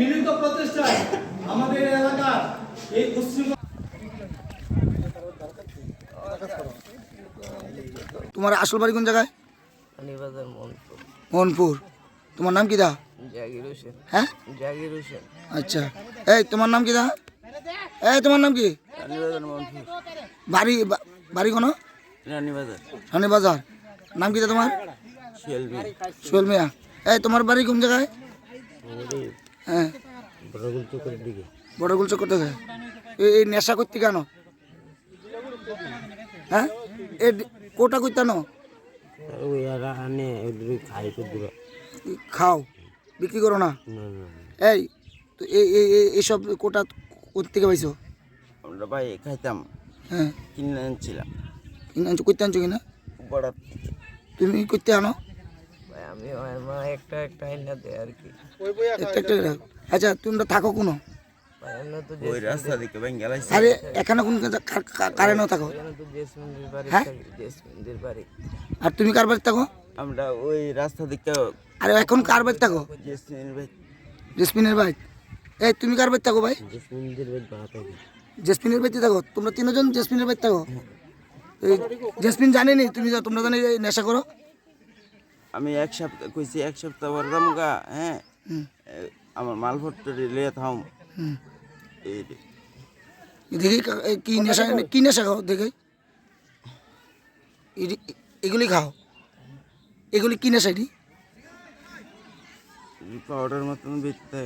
মিলিত প্রচেষ্টায় আমাদের এলাকার এই পশ্চিম তোমার আসল বাড়ি কোন জায়গায়? মোহনপুর তোমার নাম কি দা? জাগির হোসেন। হ্যাঁ? আচ্ছা। এই তোমার নাম কি দা? এই তোমার নাম কি? বাড়ি বাড়ি কোনো? রানীবাজার। নাম কি তোমার? সোহেল মিয়া। এই তোমার বাড়ি কোন জায়গায়? হ্যাঁ। বড়গুল চোখের দিকে চক্কর থেকে? এই এই নেশা করতে কেন? হ্যাঁ? ডি- কোটা করতে খাই খাও। বিক্রি করো না? এই তো এই এই এই- এইসব কোটা থেকে পাইছো? আমরা ভাই খাইতাম। হ্যাঁ। কিনে আনছিলাম। কিনে আনছো করতে আনছো কিনা? বড় তুমি করতে আনো? ভাই আমি মা একটা একটা আইনা দেয় আর কি। একটা একটা করে। আচ্ছা তোমরা থাকো কোনো? তো ওই রাস্তা দিকে ভাই গেলাইছি আরে এখানে কোন কারেন্টও থাকো। এখানে তো জেসমিনদের বাড়ি হ্যাঁ? থাকি জেসমিনদের বাড়ি। আর তুমি কার বাড়ি থাকো? আমরা ওই রাস্তা দিকে আরে এখন কার বাড়ি থাকো? জেসমিনের ভাই জেসমিনের বাড়ি। এই তুমি কার বাড়ি থাকো ভাই? জেসমিনদের বাড়ি বাড়া থাকি জেসমিনের বাড়িতে থাকো? তোমরা তিনজন জেসমিনের বাড়িতে থাকো? এই জেসমিন জানেনি? তুমি যা- তোমরা জানি এই নেশা করো? আমি এক সপ্তাহ কইছি এক সপ্তাহ পর দাম গা হ্যাঁ? আমার মালপত্র লিয়ে থাম। এই দেখি কি নেশা কি নেশা খাও দেখি? এগুলি খাও। এগুলি কি নেশা এটি? পাউডার মতন বেচতে।